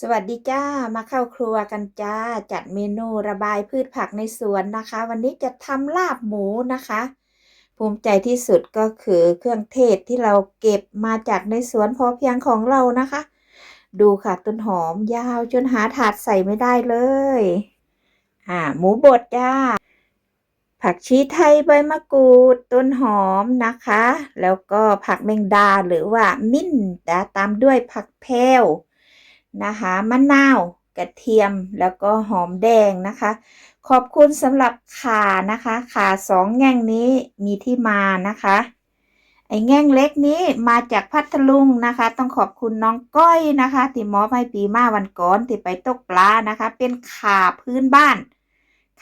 สวัสดีจ้ามาเข้าครัวกันจ้า จัดเมนูระบายพืชผักในสวนนะคะ วันนี้จะทำลาบหมูนะคะ ภูมิใจที่สุดก็คือเครื่องเทศที่เราเก็บมาจากในสวนพอเพียงของเรานะคะ ดูค่ะต้นหอมยาวจนหาถาดใส่ไม่ได้เลยอ่าหมูบดจ้า ผักชีไทยใบมะกรูดต้นหอมนะคะ แล้วก็ผักแมงดาหรือว่ามิ้นจ้าตามด้วยผักแพรว นะคะมะนาวกระเทียมแล้วก็หอมแดงนะคะ ขอบคุณสำหรับขานะคะขาสองแง่งนี้มีที่มานะคะ ไอ้แง่งเล็กนี้มาจากพัทลุงนะคะ ต้องขอบคุณน้องก้อยนะคะที่มอบให้ปีมาวันก่อนที่ไปตกปลานะคะ เป็นขาพื้นบ้าน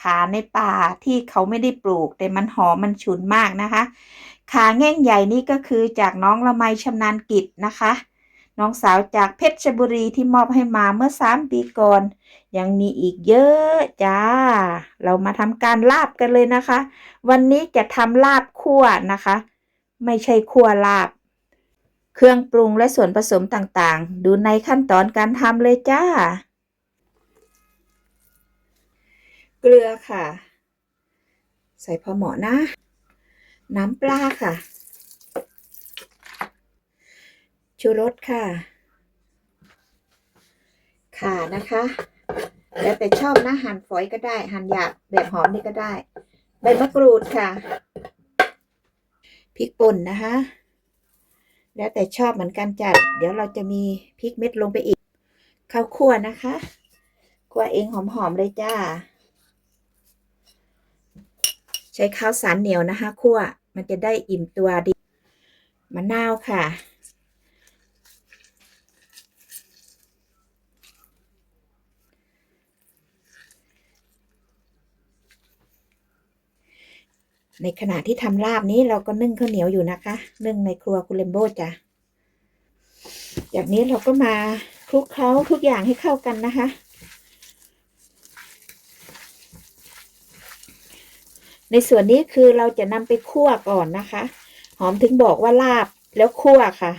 ขาในป่าที่เขาไม่ได้ปลูก แต่มันหอมมันฉุนมากนะคะ ขาแง่งใหญ่นี่ก็คือจากน้องละไมชำนาญกิจนะคะ น้องสาวจากเพชรบุรีที่มอบให้มาเมื่อสามปีก่อน ยังมีอีกเยอะจ้า เรามาทำการลาบกันเลยนะคะ วันนี้จะทำลาบคั่วนะคะ ไม่ใช่คั่วลาบ เครื่องปรุงและส่วนผสมต่างๆ ดูในขั้นตอนการทำเลยจ้า เกลือค่ะ ใส่พอเหมาะนะ น้ำปลาค่ะ ชูรสค่ะ ข่านะคะ แล้วแต่ชอบนะหั่นฝอยก็ได้ หั่นหยาบแบบหอมนี่ก็ได้ ใบมะกรูดค่ะ พริกป่นนะคะ แล้วแต่ชอบเหมือนกันจัด เดี๋ยวเราจะมีพริกเม็ดลงไปอีก ข้าวคั่วนะคะคั่วเองหอมๆเลยจ้า ใช้ข้าวสารเหนียวนะคะคั่วมันจะได้อิ่มตัวดีมะนาวค่ะ ในขณะที่ทำลาบนี้เราก็นึ่งข้าวเหนียวอยู่นะคะ นึ่งในครัวคุณเลมโบจ้ะจากนี้เราก็มาคลุกเคล้าทุกอย่างให้เข้ากันนะคะ ในส่วนนี้คือเราจะนำไปคั่วก่อนนะคะ หอมถึงบอกว่าลาบแล้วคั่วค่ะ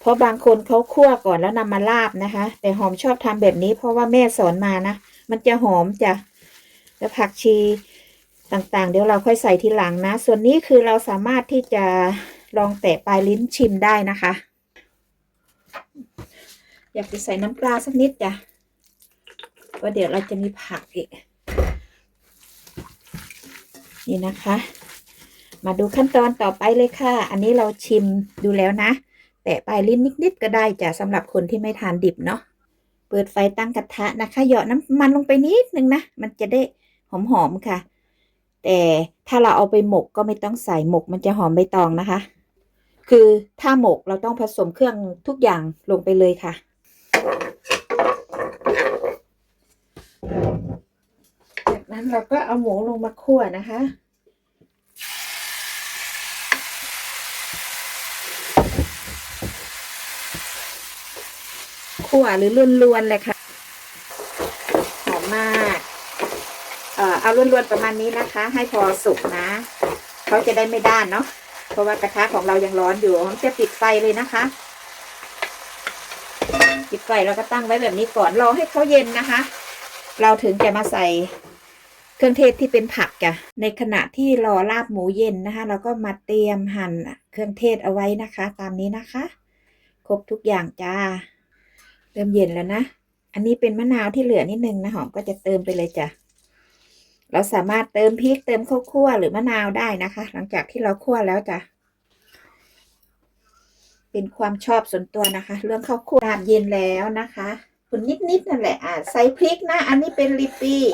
เพราะบางคนเขาคั่วก่อนแล้วนำมาลาบนะคะ แต่หอมชอบทำแบบนี้เพราะว่าแม่สอนมานะ มันจะหอมจ้ะแล้วผักชี ต่างๆ เดี๋ยวเราค่อยใส่ทีหลังนะ ส่วนนี้คือเราสามารถที่จะลองแตะปลายลิ้นชิมได้นะคะ อยากจะใส่น้ำปลาสักนิดจ้ะเพราะเดี๋ยวเราจะมีผักอีก นี่นะคะ มาดูขั้นตอนต่อไปเลยค่ะ อันนี้เราชิมดูแล้วนะ แตะปลายลิ้นนิดๆก็ได้จ้ะสำหรับคนที่ไม่ทานดิบเนาะเปิดไฟตั้งกระทะนะคะ เหยาะน้ำมันลงไปนิดนึงนะ มันจะได้หอมๆค่ะ แต่ถ้าเราเอาไปหมกก็ไม่ต้องใส่หมกมันจะหอมใบตองนะคะ คือถ้าหมกเราต้องผสมเครื่องทุกอย่างลงไปเลยค่ะ จากนั้นเราก็เอาหมูลงมาคั่วนะคะคั่วหรือลวนๆเลยค่ะ หอมมาก เอ่อเอาล้วนๆประมาณนี้นะคะ ให้พอสุกนะเขาจะได้ไม่ด้านเนาะเพราะว่ากระทะของเรายังร้อนอยู่ผมจะปิดไฟเลยนะคะ ปิดไฟแล้วก็ตั้งไว้แบบนี้ก่อนรอให้เขาเย็นนะคะ เราถึงจะมาใส่เครื่องเทศที่เป็นผักจ้ะในขณะที่รอลาบหมูเย็นนะคะ เราก็มาเตรียมหั่นเครื่องเทศเอาไว้นะคะ ตามนี้นะคะ ครบทุกอย่างจ้าเริ่มเย็นแล้วนะ อันนี้เป็นมะนาวที่เหลือนิดนึงนะหอมก็จะเติมไปเลยจ้ะ เราสามารถเติมพริกเติมข้าวคั่วหรือมะนาวได้นะคะ หลังจากที่เราคั่วแล้วจะเป็นความชอบส่วนตัวนะคะ เรื่องข้าวคั่วน้ำเย็นแล้วนะคะคุณนิดๆนั่นแหละอ่าใส่พริกนะ อันนี้เป็นลิปปี้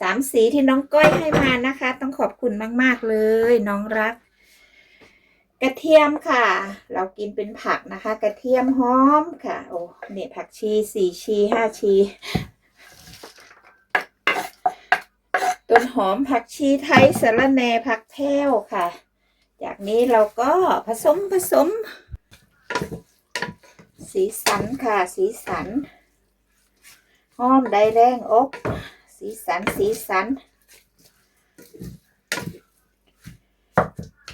สามสีที่น้องก้อยให้มานะคะ ต้องขอบคุณมากๆเลย น้องรัก กระเทียมค่ะ เรากินเป็นผักนะคะ กระเทียมหอมค่ะ โอ้เนี่ยผักชีสี่ชีห้าชี ต้นหอมผักชีไทยสะระแหน่ผักแพรวค่ะ จากนี้เราก็ผสมผสม สีสันค่ะ สีสันหอมได้แรงอกสีสันสีสัน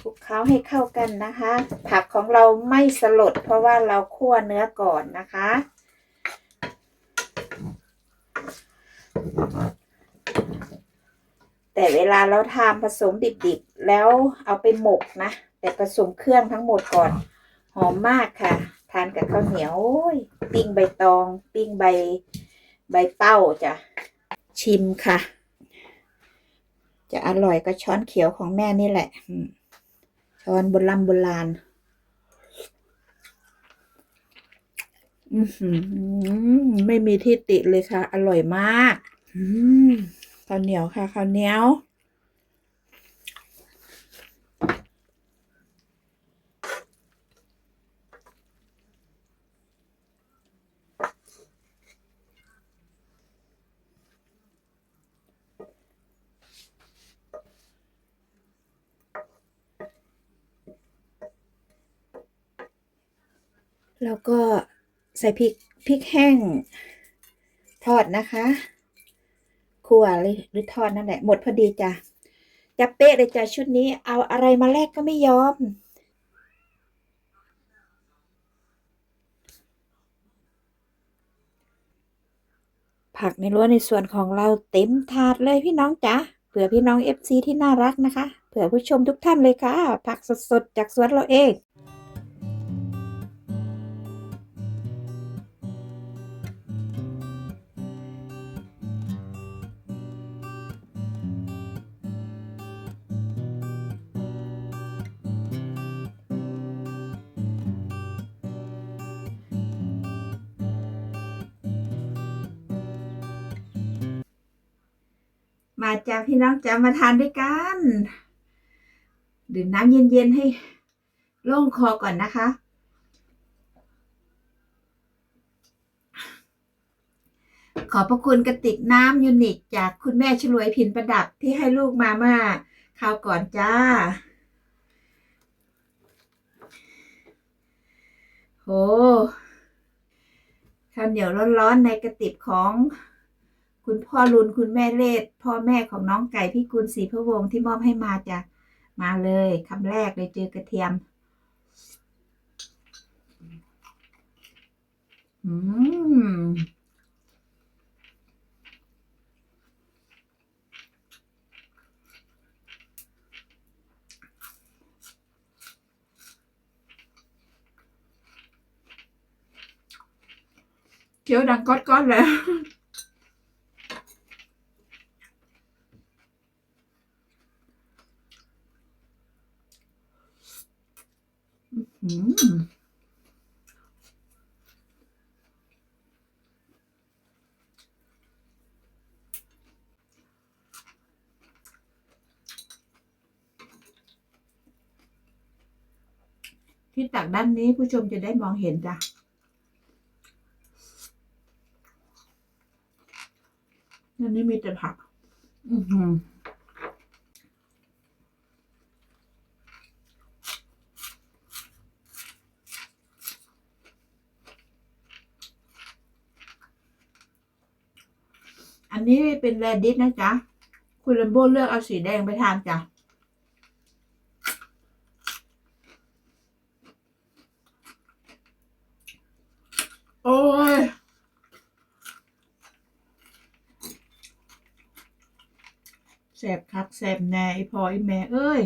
คลุกเคล้าให้เข้ากันนะคะ ผักของเราไม่สลดเพราะว่าเราคั่วเนื้อก่อนนะคะ แต่เวลาเราทำผสมดิบๆ แล้วเอาไปหมกนะ แต่ผสมเครื่องทั้งหมดก่อน หอมมากค่ะ ทานกับข้าวเหนียวโอ้ยปิ้งใบตอง ปิ้งใบใบเป้าจ้ะ ชิมค่ะ จะอร่อยก็ช้อนเขียวของแม่นี่แหละ ช้อนโบราณโบราณอือหือไม่มีที่ติเลยค่ะ อร่อยมาก อืม ข้าวเหนียวค่ะข้าวเหนียวแล้วก็ใส่พริกพริกแห้งทอดนะคะ คั่วหรือหรือทอดนั่นแหละ หมดพอดีจ้ะจะเป๊ะเลยจ้ะชุดนี้ เอาอะไรมาแลกก็ไม่ยอม ผักในรั้วในส่วนของเราเต็มถาดเลยพี่น้องจ๋าเผื่อพี่น้องเอฟซีที่น่ารักนะคะ เผื่อผู้ชมทุกท่านเลยค่ะ ผักสดๆจากสวนเราเอง มาจ้าพี่น้องจ้ามาทานด้วยกัน ดื่มน้ำเย็นๆให้โล่งคอก่อนนะคะ ขอพระคุณกระติกน้ำยูนิคจากคุณแม่ฉลวยพินประดับที่ให้ลูกมาเมื่อคราวก่อนจ้า โหข้าวเหนียวร้อนๆในกระติบของ คุณพ่อรุนคุณแม่เลศพ่อแม่ของน้องไก่พี่กุลศรีพระวงศ์ที่มอบให้มาจะมาเลยคำแรกเลยเจอกระเทียม อืมเคี้ยวดังก๊อดๆเลย อืมที่ตัก ด้านนี้ผู้ชมจะได้มองเห็นจ้ะด้านนี้มีแต่ผัก อือหืออันนี้เป็นแรดิสนะจ๊ะ คุณเลมโบเลือกเอาสีแดงไปทานจ้ะ โอ้ย แสบคักแสบแน่ไอพอไอแม่เอ้ย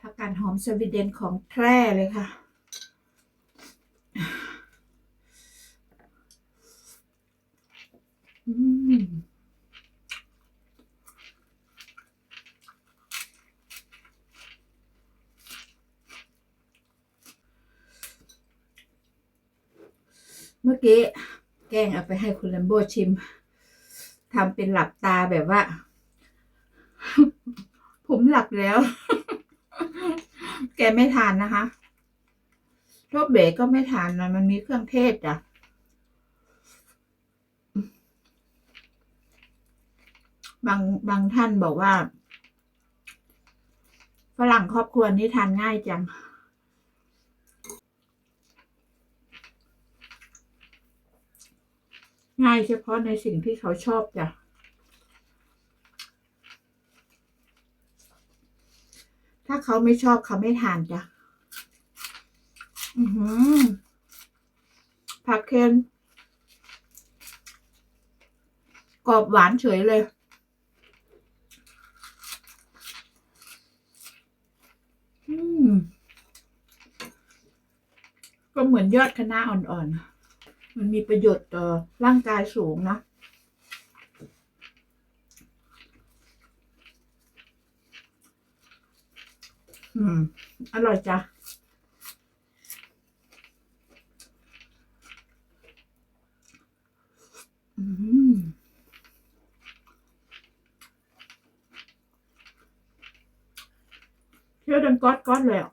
ผักกาดหอมสวีเดนของแท้เลยค่ะ อืมเมื่อกี้ แกล้งเอาไปให้คุณแลมโบชิมทำเป็นหลับตาแบบว่า ผมหลับแล้ว แกไม่ทานนะคะโรบเบ๋ก็ไม่ทานนะมันมีเครื่องเทศอะบางบางท่านบอกว่า ฝรั่งครอบครัวนี้ทานง่ายจัง ง่ายเฉพาะในสิ่งที่เขาชอบจ้ะถ้าเขาไม่ชอบเขาไม่ทานจ้ะอือหือผักเค็นกรอบหวานเฉยเลยอืมก็เหมือนยอดคะน้าอ่อนๆ มันมีประโยชน์ต่อร่างกายสูงนะอืม อร่อยจ้ะอืมเที่ยวดังก๊อดก๊อดเลยอะ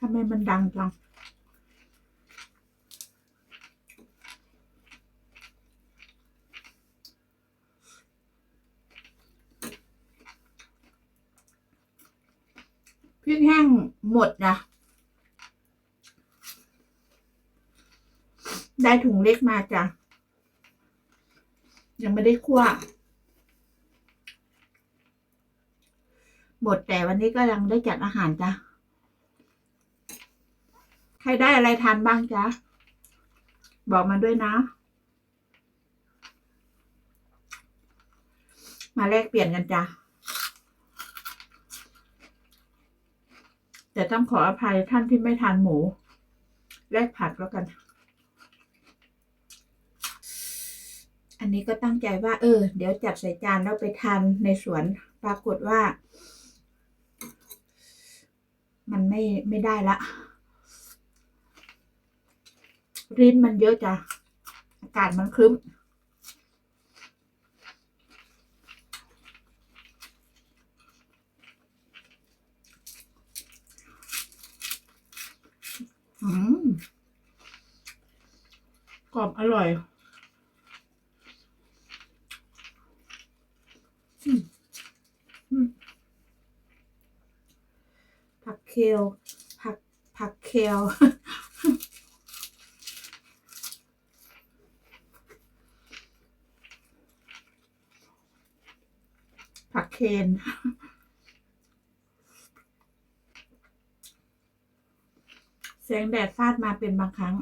ทำไมมันดังจังพริกแห้งหมดนะ ได้ถุงเล็กมาจ้ะ ยังไม่ได้คั่วหมดแต่วันนี้ก็ยังได้จัดอาหารจ้ะ ใครได้อะไรทานบ้างจ๊ะ บอกมาด้วยนะ มาแลกเปลี่ยนกันจ้ะ แต่ต้องขออภัยท่านที่ไม่ทานหมู แลกผักแล้วกัน อันนี้ก็ตั้งใจว่า เออ เดี๋ยวจัดใส่จานแล้วไปทานในสวน ปรากฏว่า มันไม่ไม่ได้ละ รินมันเยอะจ้ะอากาศมันครึ้ม อืมกรอบอร่อยผักเคลผักผักเคล ผักเคนแสงแดดฟาดมาเป็นบางครั้ง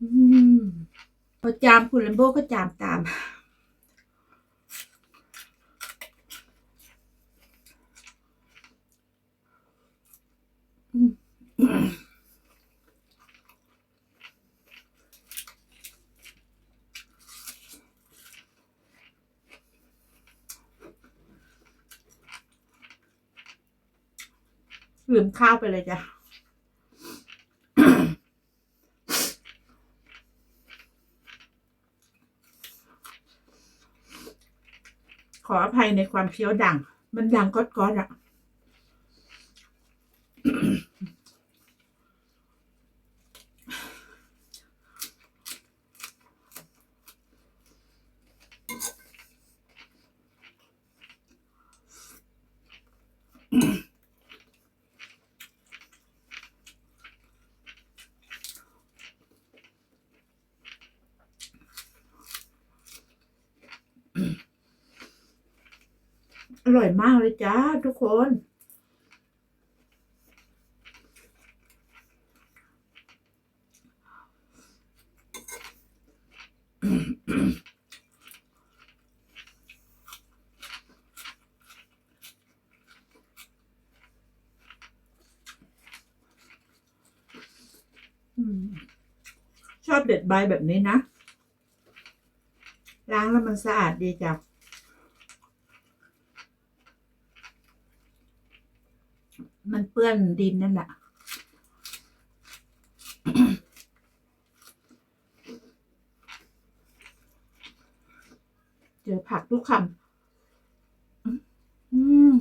อืมพอจามคุณลัมโบก็จามตาม ลืมข้าวไปเลยจ้ะขออภัยในความเคี้ยวดัง มันดังก๊อดๆอะ อร่อยมากเลยจ้าทุกคน ชอบเด็ดใบแบบนี้นะ ล้างแล้วมันสะอาดดีจ้ะ ปื้อนดินนั่นแหละเจอผักทุกคำอืม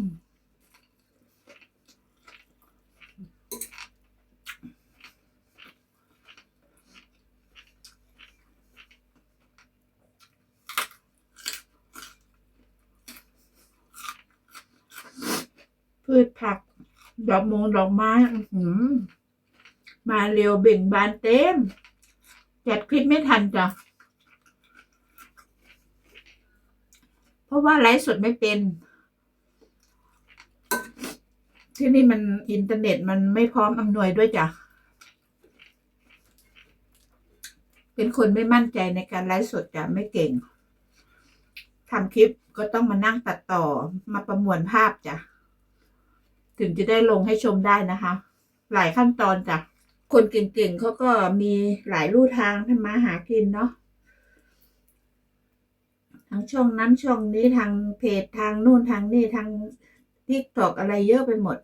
พืชผัก ดอกมงดอกไม้หือมาเร็วเบ่งบานเต็ม จัดคลิปไม่ทันจ้ะ เพราะว่าไลฟ์สดไม่เป็น ที่นี่มันอินเทอร์เน็ตมันไม่พร้อมอำนวยด้วยจ้ะ เป็นคนไม่มั่นใจในการไลฟ์สดจ้ะ ไม่เก่งทำคลิปก็ต้องมานั่งตัดต่อมาประมวลภาพจ้ะ ถึงจะได้ลงให้ชมได้นะคะ หลายขั้นตอนจ้ะคนเก่งๆเขาก็มีหลายลู่ทางทำมาหากินเนาะทั้งช่องนั้นช่องนี้ทางเพจทางนู่นทางนี่ทางทิกตอกอะไรเยอะไปหมด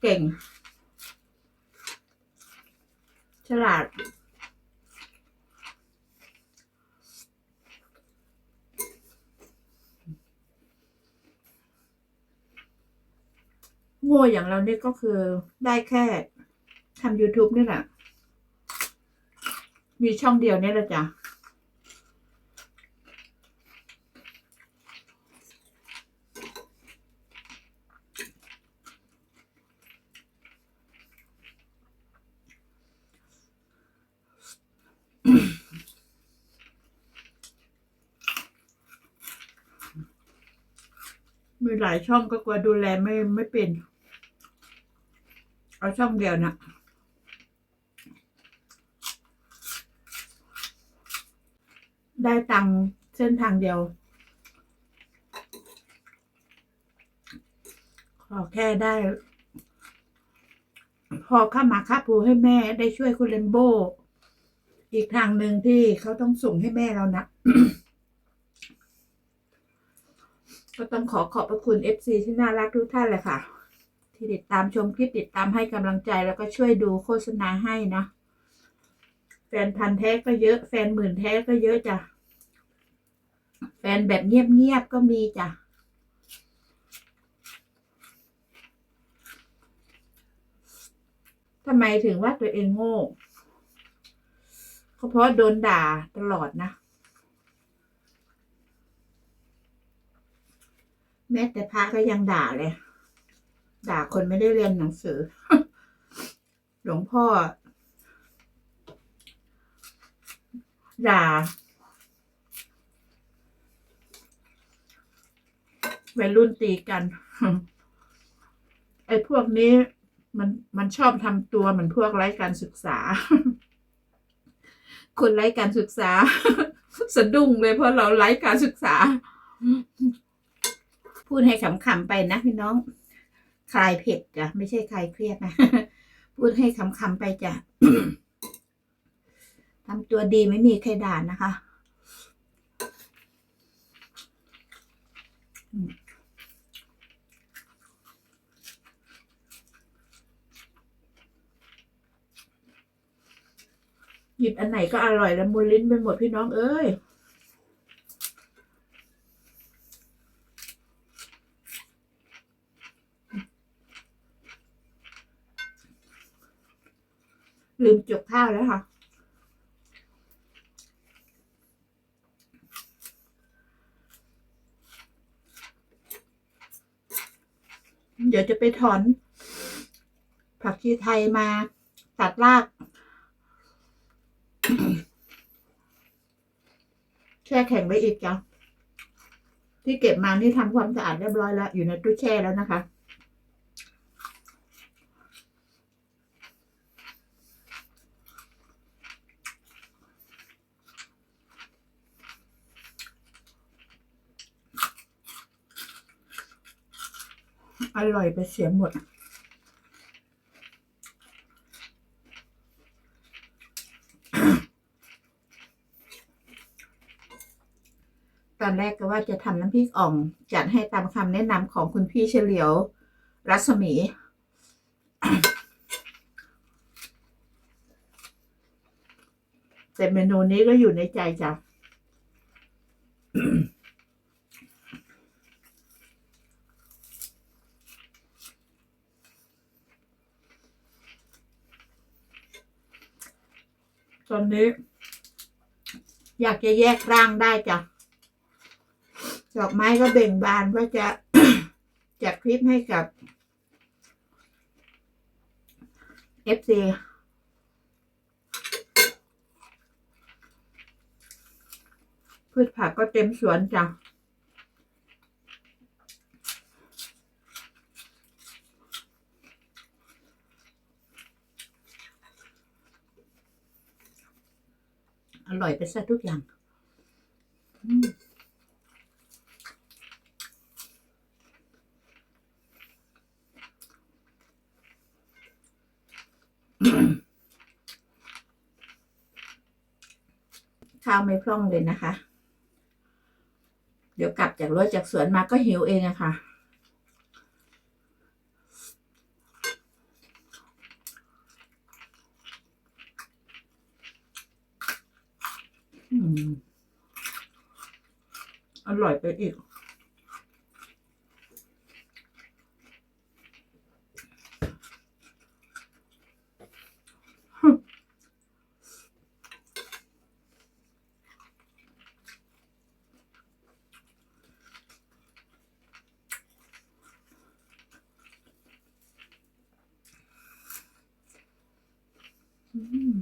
เก่ง ฉลาด โง่อย่างเราเนี่ยก็คือได้แค่ทำ YouTube นี่แหละ มีช่องเดียวเนี่แหละจ้ะ มีหลายช่องก็กลัวดูแลไม่ไม่เป็น เอาช่องเดียวนะได้ตังเส้นทางเดียว ขอแค่ได้ พอข้ามาค่าปูให้แม่ได้ช่วยคุณเลมโบ อีกทางหนึ่งที่เขาต้องส่งให้แม่เรานะก็ต้องขอขอบพระคุณ FC ที่น่ารักทุกท่านเลยค่ะ ที่ติดตามชมคลิปติดตามให้กำลังใจแล้วก็ช่วยดูโฆษณาให้นะแฟนพันแท้ก็เยอะ แฟนหมื่นแท้ก็เยอะจ้ะ แฟนแบบเงียบๆก็มีจ้ะ ทำไมถึงว่าตัวเองโง่ก็เพราะโดนด่าตลอดนะ แม้แต่พระก็ยังด่าเลย ด่าคนไม่ได้เรียนหนังสือ หลวงพ่อ ด่าวัยรุ่นตีกัน ไอ้พวกนี้มันมันชอบทำตัวเหมือนพวกไร้การศึกษา คนไร้การศึกษา สะดุ้งเลยเพราะเราไร้การศึกษา พูดให้ขำๆไปนะพี่น้อง คลายเผ็ดจ้ะไม่ใช่คลายเครียดนะ พูดให้ขำๆไปจ้ะทำตัวดีไม่มีใครด่านะคะหยิบอันไหนก็อร่อยละมุนลิ้นไปหมดพี่น้องเอ้ย ลืมจกข้าวแล้วค่ะ เดี๋ยวจะไปถอน ผักชีไทยมาตัดราก แช่แข็งไว้อีกจ้ะที่เก็บมานี่ทำความสะอาดเรียบร้อยแล้ว อยู่ในตู้แช่แล้วนะคะ อ ร่อยไปเสียหมด ตอนแรกก็ว่าจะทำน้ำพริกอ่องจัดให้ตามคำแนะนำของคุณพี่เฉลียว รัศมี แต่เมนูนี้ก็อยู่ในใจจ้ะ นี้ อยากจะแยกร่างได้จ้ะดอกไม้ก็เบ่งบานว่าจะจัดคลิปให้กับ FC พืชผักก็เต็มสวนจ้ะ อยไปซะทุกอย่างข้าวไม่พร่องเลยนะคะ เดี๋ยวกลับจากรถจากสวนมาก็หิวเองอะค่ะ อร่อยไปอีก อืม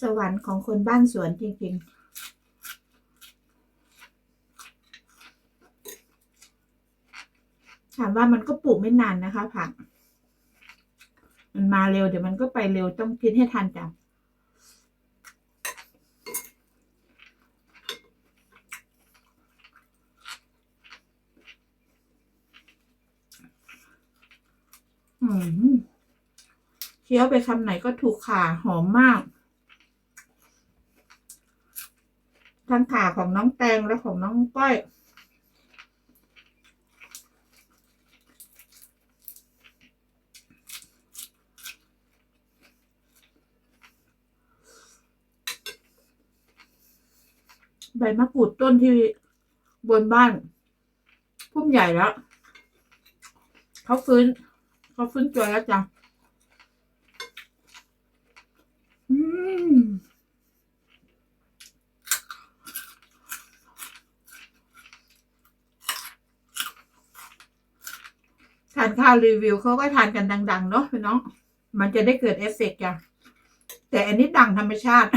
ส วรรค์ของคนบ้านสวนจริง ๆถามว่ามันก็ปลูกไม่นานนะคะผัก มันมาเร็วเดี๋ยวมันก็ไปเร็วต้องกินให้ทันจ้ะอืมเคี้ยวไปคำไหนก็ถูกขาหอมมาก ทั้งขาของน้องแตงและของน้องก้อย ใบมะกรูดต้นที่บนบ้าน พุ่มใหญ่แล้วเขาฟื้นเขาฟื้นตัวแล้วจ้ะอืม ทารีวิวเขาก็ทานกันดัง ๆ เนาะพี่น้อง มันจะได้เกิดเอฟเฟกต์จ้ะแต่อันนี้ดังธรรมชาติ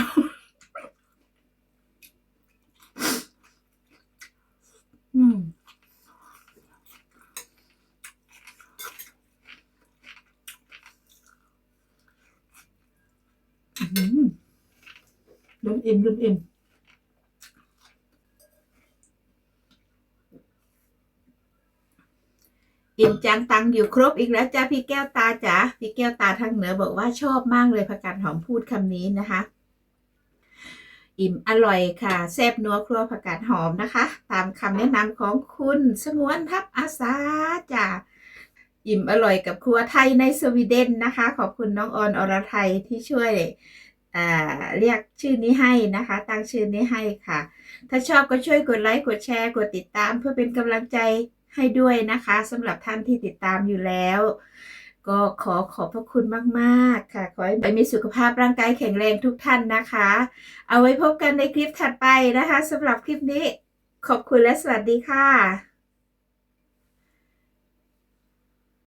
อืมอื้อหือลืมอิ่มลืมอิ่ม อิ่ม จังตังอยู่ครบอีกแล้วจ้าพี่แก้วตาจ๋าพี่แก้วตาทางเหนือบอกว่าชอบมากเลยผักกาดหอมพูดคำนี้นะคะ อิ่มอร่อยค่ะแซ่บนัวครัวผักกาดหอมนะคะ ตามคำแนะนำของคุณสงวนทัพอาสาจ้าอิ่มอร่อยกับครัวไทยในสวีเดนนะคะ ขอบคุณน้องออนอรไทยที่ช่วยเรียกชื่อนี้ให้นะคะ ตั้งชื่อนี้ให้ค่ะ ถ้าชอบก็ช่วยกดไลค์กดแชร์กดติดตามเพื่อเป็นกำลังใจ ให้ด้วยนะคะสำหรับท่านที่ติดตามอยู่แล้ว ก็ขอขอบพระคุณมากๆ ค่ะ ขอให้มีสุขภาพร่างกายแข็งแรงทุกท่านนะคะ เอาไว้พบกันในคลิปถัดไปนะคะสำหรับคลิปนี้ ขอบคุณและสวัสดีค่ะ